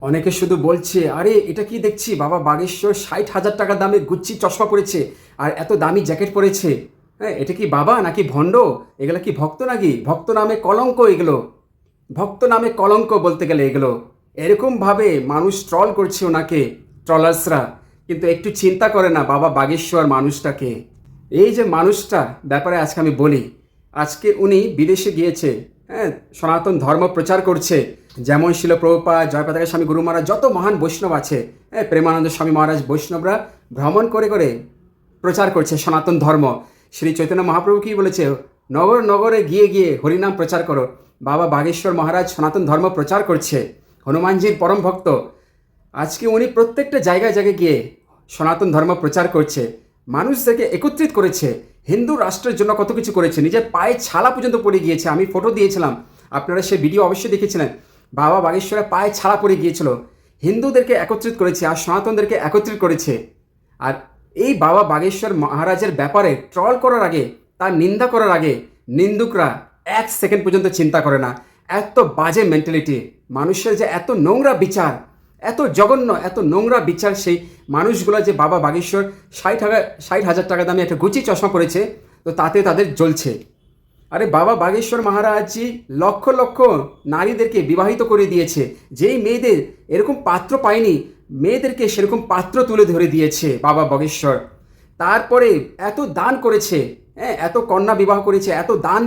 অনেকে শুধু বলছে, আরে, এটা কি দেখছি? বাবা, বাগেশ্বর ষাট হাজার টাকা দামে গুচ্ছি চশমা পরেছে আর এত দামি জ্যাকেট পরেছে। হ্যাঁ এটা কি বাবা নাকি ভণ্ড? এগুলো কি ভক্ত নাকি? ভক্ত নামে কলঙ্ক এগুলো। ভক্ত নামে কলঙ্ক বলতে গেলে এগুলো। এরকমভাবে মানুষ ট্রল করছে ওনাকে ট্রলার্সরা কিন্তু একটু চিন্তা করে না বাবা বাগেশ্বর মানুষটাকে। এই যে মানুষটা, ব্যাপারে আজকে আমি বলি, আজকে উনি বিদেশে গিয়েছে। সনাতন ধর্ম প্রচার করছে। যেমন শিল প্রভুপা জয়পাতাকা স্বামী গুরু মহারাজ, যত মহান বৈষ্ণব আছে হ্যাঁ প্রেমানন্দ স্বামী মহারাজ, বৈষ্ণবরা ভ্রমণ করে করে প্রচার করছে সনাতন ধর্ম। শ্রী চৈতন্য মহাপ্রভু কি বলেছে? নগর নগরে গিয়ে গিয়ে হরিনাম প্রচার করো। বাবা বাগেশ্বর মহারাজ সনাতন ধর্ম প্রচার করছে। হনুমানজির পরম ভক্ত। আজকে উনি প্রত্যেকটা জায়গায় জায়গায় গিয়ে সনাতন ধর্ম প্রচার করছে। মানুষদেরকে একত্রিত করেছে। হিন্দু রাষ্ট্রের জন্য কত কিছু করেছে? নিজের পায়ে ছালা পর্যন্ত পড়ে গিয়েছে। আমি ফটো দিয়েছিলাম। আপনারা সে ভিডিও অবশ্যই দেখেছিলেন। বাবা বাগেশ্বরের পায়ে ছালা পড়ে গিয়েছিল। হিন্দুদেরকে একত্রিত করেছে আর সনাতনদেরকে একত্রিত করেছে। আর এই বাবা বাগেশ্বর মহারাজের ব্যাপারে ট্রল করার আগে, তার নিন্দা করার আগে নিন্দুকরা এক সেকেন্ড পর্যন্ত চিন্তা করে না। এত বাজে মেন্টালিটি মানুষের যে এত নোংরা বিচার এত জঘন্য, এত নোংরা বিচার সেই মানুষগুলো যে বাবা বাগেশ্বর ষাট হাজার ষাট হাজার টাকা দামে একটা গুচি চশমা পড়েছে তো তাতে তাদের জ্বলছে। আরে বাবা বাগেশ্বর মহারাজজি লক্ষ লক্ষ নারীদেরকে বিবাহিত করে দিয়েছে, যেই মেয়েদের এরকম পাত্র পায়নি, মেয়েদেরকে সেরকম পাত্র তুলে ধরে দিয়েছে বাবা বাগেশ্বর। তারপরে এত দান করেছে হ্যাঁ এত কন্যা বিবাহ করেছে, এত দান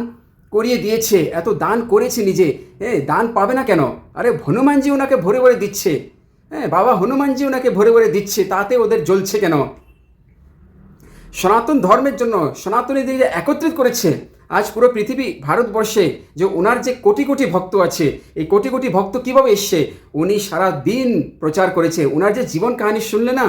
করিয়ে দিয়েছে, এত দান করেছে নিজে হ্যাঁ দান পাবে না কেন? আরে হনুমানজি ওনাকে ভরে ভরে দিচ্ছে। হ্যাঁ বাবা হনুমানজি ওনাকে ভরে ভরে দিচ্ছে, তাতে ওদের জ্বলছে কেন? সনাতন ধর্মের জন্য সনাতনীদের যে একত্রিত করেছে। আজ পুরো পৃথিবী ভারতবর্ষে যে ওনার যে কোটি কোটি ভক্ত আছে, এই কোটি কোটি ভক্ত কীভাবে এসছে? উনি সারা দিন প্রচার করেছে। ওনার যে জীবন কাহিনী শুনলে না,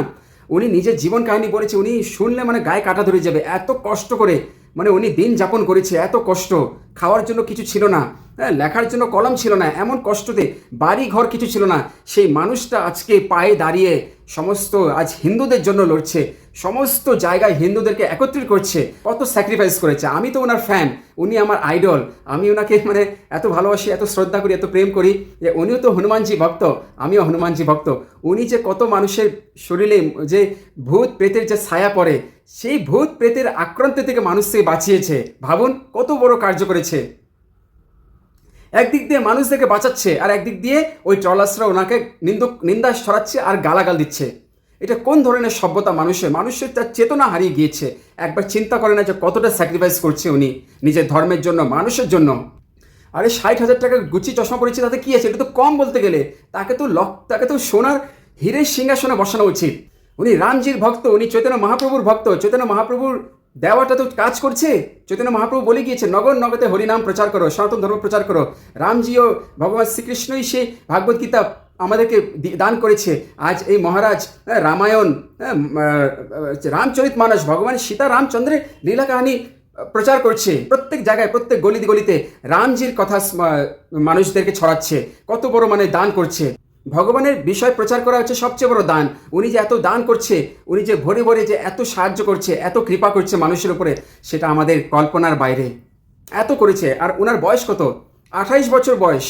উনি নিজের জীবন কাহিনী বলেছে, উনি শুনলে মানে গায়ে কাটা ধরে যাবে। এত কষ্ট করে মানে উনি দিন যাপন করেছে, এত কষ্ট। খাওয়ার জন্য কিছু ছিল না। হ্যাঁ লেখার জন্য কলম ছিল না, এমন কষ্টতে বাড়ি ঘর কিছু ছিল না। সেই মানুষটা আজকে পায়ে দাঁড়িয়ে সমস্ত আজ হিন্দুদের জন্য লড়ছে। সমস্ত জায়গায় হিন্দুদেরকে একত্রিত করছে, কত স্যাক্রিফাইস করেছে। আমি তো ওনার ফ্যান উনি আমার আইডল আমি ওনাকে মানে এত ভালোবাসি, এত শ্রদ্ধা করি, এত প্রেম করি যে উনিও তো হনুমানজি ভক্ত, আমিও হনুমানজি ভক্ত। উনি যে কত মানুষের শরীরে যে ভূত প্রেতের যে ছায়া পড়ে, সেই ভূত প্রেতের আক্রান্ত থেকে মানুষকে বাঁচিয়েছে। ভাবুন কত বড় কার্য করেছে। একদিক দিয়ে মানুষদেরকে বাঁচাচ্ছে, আর একদিক দিয়ে ওই ট্রলার্সরা ওনাকে নিন্দুক নিন্দা ছড়াচ্ছে আর গালাগাল দিচ্ছে। এটা কোন ধরনের সভ্যতা মানুষের? মানুষের তার চেতনা হারিয়ে গিয়েছে। একবার চিন্তা করে না যে কতটা স্যাক্রিফাইস করছে উনি নিজের ধর্মের জন্য, মানুষের জন্য। আরে ষাট হাজার টাকা গুচি চশমা পড়েছে তাতে কি আছে? এটা তো কম বলতে গেলে। তাকে তো লক, তাকে তো সোনার হীরের সিংহাসনে বসানো উচিত। উনি রামজির ভক্ত, উনি চৈতন্য মহাপ্রভুর ভক্ত। চৈতন্য মহাপ্রভুর দেওয়াটা তো কাজ করছে। চৈতন্য মহাপ্রভু বলে গিয়েছে, নগর নগদে হরিনাম প্রচার করো, সনাতন ধর্ম প্রচার করো। রামজিও ভগবান শ্রীকৃষ্ণই সে ভাগবত গীতা আমাদেরকে দান করেছে। আজ এই মহারাজ হ্যাঁ, রামায়ণ হ্যাঁ, রামচরিত মানস ভগবান সীতা রামচন্দ্রের লীলা কাহিনী প্রচার করছে প্রত্যেক জায়গায় প্রত্যেক গলিতে গলিতে। রামজির কথা মানুষদেরকে ছড়াচ্ছে কত বড় মানে দান করছে। ভগবানের বিষয় প্রচার করা হচ্ছে সবচেয়ে বড় দান। উনি যে এত দান করছে উনি যে ভরে ভরে যে এত সাহায্য করছে এত কৃপা করছে মানুষের উপরে সেটা আমাদের কল্পনার বাইরে। এত করেছে আর ওনার বয়স কত? আঠাইশ বছর বয়স।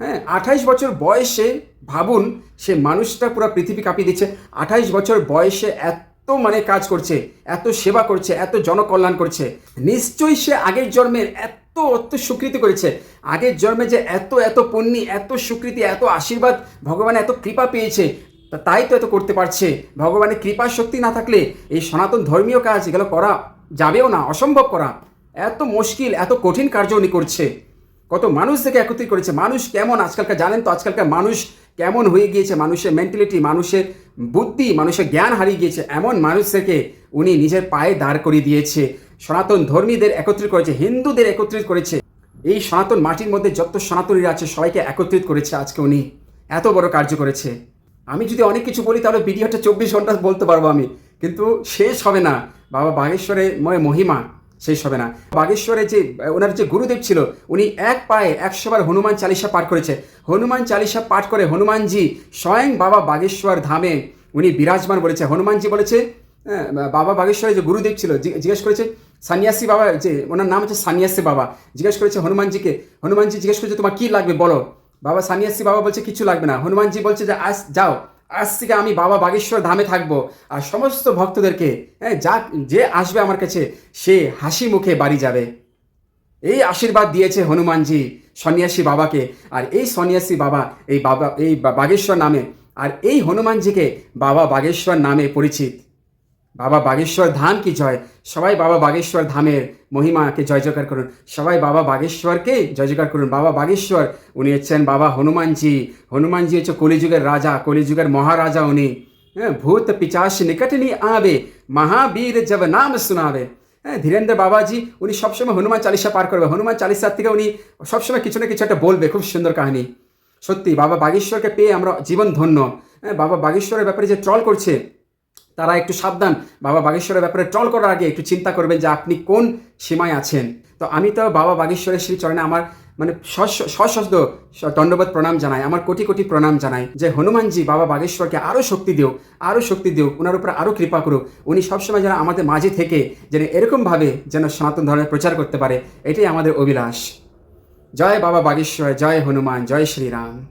হ্যাঁ আঠাইশ বছর বয়সে ভাবুন, সে মানুষটা পুরো পৃথিবী কাঁপিয়ে দিচ্ছে। আঠাইশ বছর বয়সে এত মানে কাজ করছে, এত সেবা করছে, এত জনকল্যাণ করছে। নিশ্চয়ই সে আগের জন্মের এত এত স্বীকৃতি করেছে। আগের জন্মে যে এত এত পুণ্যি, এত স্বীকৃতি এত আশীর্বাদ ভগবান এত কৃপা পেয়েছে তাই তো এত করতে পারছে। ভগবানের কৃপা শক্তি না থাকলে এই সনাতন ধর্মীয় কাজ এগুলো করা যাবেও না, অসম্ভব করা। এত মুশকিল, এত কঠিন কার্য উনি করছে। কত মানুষ থেকে একত্রিত করেছে, মানুষ কেমন আজকালকার জানেন তো, আজকালকার মানুষ কেমন হয়ে গিয়েছে, মানুষের মেন্টালিটি মানুষের বুদ্ধি, মানুষের জ্ঞান হারিয়ে গিয়েছে, এমন মানুষ থেকে উনি নিজের পায়ে দাঁড় করিয়ে দিয়েছে। সনাতন ধর্মীদের একত্রিত করেছে, হিন্দুদের একত্রিত করেছে। এই সনাতন মাটির মধ্যে যত সনাতনীরা আছে, সবাইকে একত্রিত করেছে আজকে উনি। এত বড় কার্য করেছে। আমি যদি অনেক কিছু বলি, তাহলে ভিডিওটা চব্বিশ ঘণ্টা বলতে পারব আমি। কিন্তু শেষ হবে না। বাবা বাগেশ্বরের ময় মহিমা। শেষ হবে না। বাগেশ্বরে যে ওনার যে গুরুদেব ছিল উনি এক পায়ে একশোবার হনুমান চালিসা পাঠ করেছে। হনুমান চালিসা পাঠ করে হনুমানজি স্বয়ং বাবা বাগেশ্বর ধামে উনি বিরাজমান বলেছে। হনুমানজি বলেছে হ্যাঁ, বাবা বাগেশ্বরের যে গুরুদেব ছিল জিজ্ঞেস করেছে সন্ন্যাসী বাবা যে ওনার নাম হচ্ছে সন্ন্যাসী বাবা। জিজ্ঞেস করেছে হনুমানজিকে হনুমানজি জিজ্ঞেস করেছে তোমার কী লাগবে বলো? বাবা সানিয়াসি বাবা বলছে কিছু লাগবে না। হনুমানজি বলছে যে আজ যাও। আজ থেকে আমি বাবা বাগেশ্বর ধামে থাকব। আর সমস্ত ভক্তদেরকে হ্যাঁ যা, যে আসবে আমার কাছে, সে হাসি মুখে বাড়ি যাবে। এই আশীর্বাদ দিয়েছে হনুমানজি সন্ন্যাসী বাবাকে। আর এই সন্ন্যাসী বাবা, এই বাবা, এই বাগেশ্বর নামে, আর এই হনুমানজিকে বাবা বাগেশ্বর নামে পরিচিত। বাবা বাগেশ্বর ধাম কি জয়? সবাই বাবা বাগেশ্বর ধামের মহিমাকে জয় জয়কার করুন। সবাই বাবা বাগেশ্বরকে জয় জয়কার করুন। বাবা বাগেশ্বর, উনি হচ্ছেন বাবা হনুমানজি। হনুমানজি হচ্ছে কলিযুগের রাজা, কলিযুগের মহারাজা উনি। হ্যাঁ ভূত পিচাস নিকট নি আবে, মহাবীর জব নাম শোনাবে। হ্যাঁ ধীরেন্দ্র বাবাজি, উনি সবসময় হনুমান চালিসা পার করবে। হনুমান চালিসার থেকে উনি সবসময় কিছু না কিছু একটা বলবে। খুব সুন্দর কাহিনী। সত্যি, বাবা বাগেশ্বরকে পেয়ে আমরা জীবন ধন্য। হ্যাঁ বাবা বাগেশ্বরের ব্যাপারে যে ট্রল করছে তারা একটু সাবধান। বাবা বাগেশ্বরের ব্যাপারে ট্রল করার আগে একটু চিন্তা করবেন যে আপনি কোন সীমায় আছেন। তো আমি তো বাবা বাগেশ্বরের শ্রী চরণে আমার মানে সশ- সশব্দ দণ্ডবোধ প্রণাম জানাই, আমার কোটি কোটি প্রণাম জানাই যে হনুমানজি বাবা বাগেশ্বরকে আরও শক্তি দিও আরও শক্তি দিও ওনার উপরে আরও কৃপা করুক। উনি সবসময় যেন আমাদের মাঝে থেকে যেন এরকমভাবে যেন সনাতন ধর্মের প্রচার করতে পারে, এটাই আমাদের অভিলাষ। জয় বাবা বাগেশ্বর, জয় হনুমান, জয় শ্রীরাম।